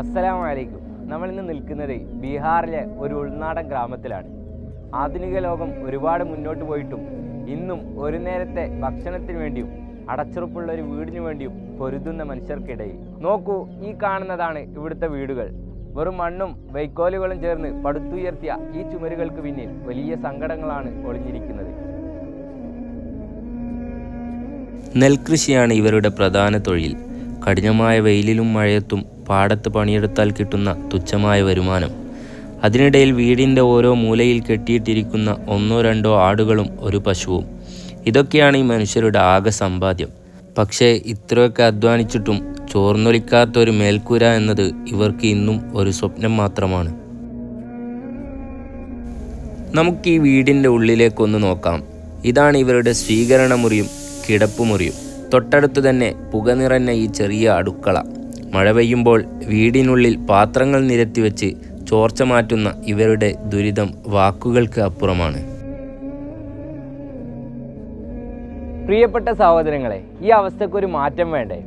അസ്സലാമലൈക്കും. നമ്മൾ ഇന്ന് നിൽക്കുന്നത് ബീഹാറിലെ ഒരു ഉൾനാടൻ ഗ്രാമത്തിലാണ്. ആധുനിക ലോകം ഒരുപാട് മുന്നോട്ട് പോയിട്ടും ഇന്നും ഒരു നേരത്തെ ഭക്ഷണത്തിന് വേണ്ടിയും അടച്ചുറപ്പുള്ള ഒരു വീടിനു വേണ്ടിയും പൊരുതുന്ന മനുഷ്യർക്കിടയിൽ. നോക്കൂ ഈ കാണുന്നതാണ് ഇവിടുത്തെ വീടുകൾ. വെറും മണ്ണും വൈക്കോലുകളും ചേർന്ന് പടുത്തുയർത്തിയ ഈ ചുമരുകൾക്ക് പിന്നിൽ വലിയ സങ്കടങ്ങളാണ് ഒളിഞ്ഞിരിക്കുന്നത്. നെൽകൃഷിയാണ് ഇവരുടെ പ്രധാന തൊഴിൽ. കഠിനമായ വെയിലിലും മഴയത്തും പാടത്ത് പണിയെടുത്താൽ കിട്ടുന്ന തുച്ഛമായ വരുമാനം. അതിനിടയിൽ വീടിന്റെ ഓരോ മൂലയിൽ കെട്ടിയിട്ടിരിക്കുന്ന ഒന്നോ രണ്ടോ ആടുകളും ഒരു പശുവും. ഇതൊക്കെയാണ് ഈ മനുഷ്യരുടെ ആകെ സമ്പാദ്യം. പക്ഷേ ഇത്രയൊക്കെ അധ്വാനിച്ചിട്ടും ചോർന്നൊലിക്കാത്ത ഒരു മേൽക്കൂര എന്നത് ഇവർക്ക് ഇന്നും ഒരു സ്വപ്നം മാത്രമാണ്. നമുക്ക് ഈ വീടിന്റെ ഉള്ളിലേക്കൊന്ന് നോക്കാം. ഇതാണ് ഇവരുടെ സ്വീകരണ മുറിയും കിടപ്പുമുറിയും. തൊട്ടടുത്ത് തന്നെ പുക നിറഞ്ഞ ഈ ചെറിയ അടുക്കള. മഴ പെയ്യുമ്പോൾ വീടിനുള്ളിൽ പാത്രങ്ങൾ നിരത്തി വെച്ച് ചോർച്ച മാറ്റുന്ന ഇവരുടെ ദുരിതം വാക്കുകൾക്ക് അപ്പുറമാണ്. പ്രിയപ്പെട്ട സഹോദരങ്ങളെ ഈ അവസ്ഥക്ക് ഒരു മാറ്റം വേണ്ടേ?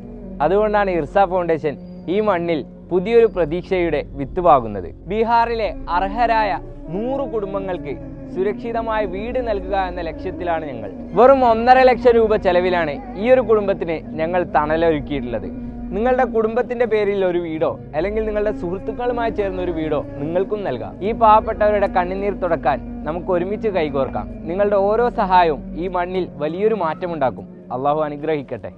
അതുകൊണ്ടാണ് ഇർസ ഫൗണ്ടേഷൻ ഈ മണ്ണിൽ പുതിയൊരു പ്രതീക്ഷയുടെ വിത്ത് പാകുന്നത് ബീഹാറിലെ അർഹരായ നൂറ് കുടുംബങ്ങൾക്ക് സുരക്ഷിതമായ വീട് നൽകുക എന്ന ലക്ഷ്യത്തിലാണ് ഞങ്ങൾ. വെറും ഒന്നര ലക്ഷം രൂപ ചെലവിലാണ് ഈ ഒരു കുടുംബത്തിന് ഞങ്ങൾ തണലൊരുക്കിയിട്ടുള്ളത്. നിങ്ങളുടെ കുടുംബത്തിന്റെ പേരിൽ ഒരു വീടോ അല്ലെങ്കിൽ നിങ്ങളുടെ സുഹൃത്തുക്കളുമായി ചേർന്ന ഒരു വീടോ നിങ്ങൾക്കും നൽകാം. ഈ പാവപ്പെട്ടവരുടെ കണ്ണുനീർ തുടക്കാൻ നമുക്ക് ഒരുമിച്ച് കൈകോർക്കാം. നിങ്ങളുടെ ഓരോ സഹായവും ഈ മണ്ണിൽ വലിയൊരു മാറ്റമുണ്ടാക്കും. അള്ളാഹു അനുഗ്രഹിക്കട്ടെ.